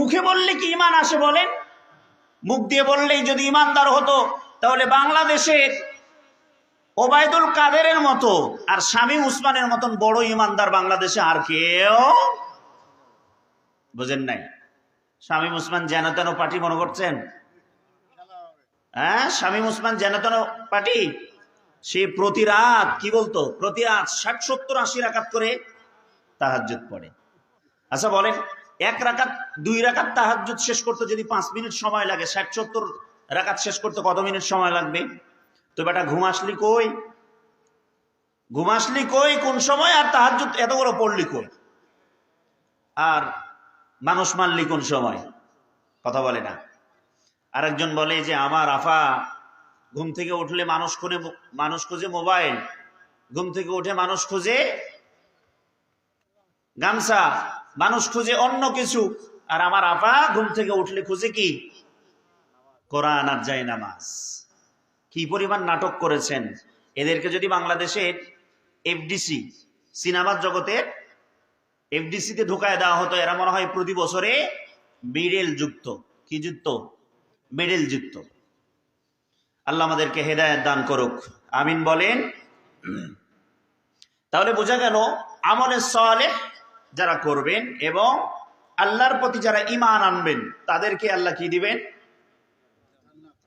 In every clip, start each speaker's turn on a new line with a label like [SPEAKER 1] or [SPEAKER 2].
[SPEAKER 1] মুখে বললে কি ইমান আসে বলেন? মুখ দিয়ে বললেই যদি ইমানদার হতো, তাহলে বাংলাদেশের ওবায়দুল কাদেরের মতো আর স্বামী উসমানের মতন বড় ইমানদার বাংলাদেশে আর কেউ বুঝেন নাই? স্বামী উসমান যেন তেন পার্টি মনে করছেন? হ্যাঁ স্বামী উসমান যেন তেন পার্টি? সে প্রতি রাত, কি বলতো? প্রতি রাত ষাট সত্তর আশি রাকাত করে তাহাজ্জুদ পড়ে। আচ্ছা বলেন। এক রাকাত, দুই রাকাত তাহাজ্জুদ শেষ করতে যদি পাঁচ মিনিট সময় লাগে, ষাট সত্তর রাকাত শেষ করতে কত মিনিট সময় লাগবে? তো বেটা, ঘুম আসলি কই? ঘুম আসলি কই? কোন সময়? আর তাহাজ্জুদ এত বড় পড়লি কই? আর মানুষ মারলি কোন সময়? কথা বলে না। আরেকজন বলে যে, আমার আফা, ঘুম থেকে উঠলে মানুষ খুঁজে মানুষ খুঁজে মোবাইল, ঘুম থেকে উঠে মানুষ খুঁজে গামছা মানুষ খুঁজে অন্য কিছু। আর আমার আপা ঘুম থেকে উঠলে খুঁজে কি? কোরআন আর যায় নামাজ। কি পরিমাণ নাটক করেছেন। এদেরকে যদি বাংলাদেশের এফডিসি, সিনেমার জগতের এফডিসিতে ঢুকায় দেওয়া হতো, এরা মনে হয় প্রতি বছরে বিড়েল যুক্ত। কি যুক্ত? মেডেল যুক্ত। আল্লাহ আমাদেরকে হেদায়ত দান করুক। আমিন বলেন। তাহলে বোঝা গেল, আমলে সালেহ যারা করবেন এবং আল্লাহর প্রতি যারা ইমান আনবেন, তাদেরকে আল্লাহ কি দিবেন?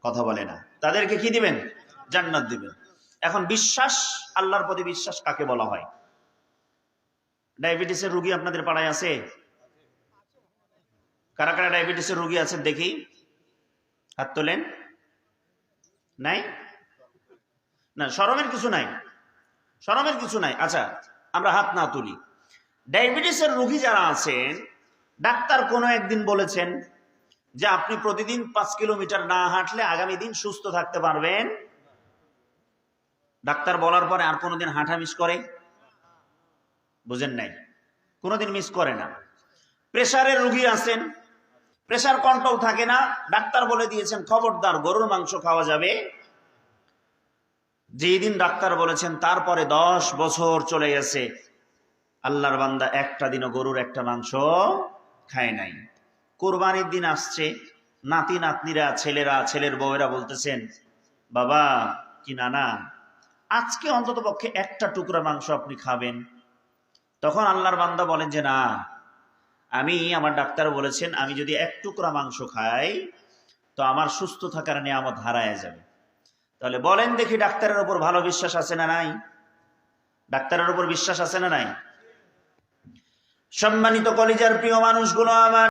[SPEAKER 1] কথা বলে না। তাদেরকে কি দিবেন? জান্নাত দিবেন। এখন বিশ্বাস, আল্লাহর প্রতি বিশ্বাস কাকে বলা হয়? ডায়াবেটিসের রুগী আপনাদের পাড়ায় আছে? কারা কারা ডায়াবেটিসের রোগী আছেন দেখি। হাত তোলেন। নাই? না, সরমের কিছু নাই। সরমের কিছু নাই। আচ্ছা আমরা হাত না তুলি। ডায়াবেটিসের রোগী যারা আছেন, ডাক্তার কোনো একদিন বলেছেন যে আপনি প্রতিদিন পাঁচ কিলোমিটার না হাঁটলে আগামী দিন সুস্থ থাকতে পারবেন। ডাক্তার বলার পরে আর কোনোদিন হাঁটা মিস করে? বুঝেন নাই। কোনোদিন মিস করে না। প্রেশারের রুগী আছেন প্রেশার কন্ট্রোল থাকে না। ডাক্তার বলে দিয়েছেন, খবরদার, গরুর মাংস খাওয়া যাবে। যেই দিন ডাক্তার বলেছেন, তারপরে দশ বছর চলে গেছে। আল্লাহর বান্দা একটা দিনও গরুর একটা মাংস খায় নাই। কোরবানির দিন আসছে, নাতি নাতনিরা, ছেলেরা, ছেলের বউয়েরা বলতেছেন, বাবা, কি নানা, আজকে অন্তত পক্ষে একটা টুকরা মাংস আপনি খাবেন? তখন আল্লাহর বান্দা বলেন যে, না, আমি, আমার ডাক্তার বলেছেন, আমি যদি এক টুকরা মাংস খাই, তো আমার সুস্থ থাকার নিয়ামত হারায় যাবে। তাহলে বলেন দেখি ডাক্তারের উপর ভালো বিশ্বাস আছে না নাই? ডাক্তারের উপর বিশ্বাস আছে না নাই? সম্মানিত কলিজার প্রিয় মানুষগুলো আমার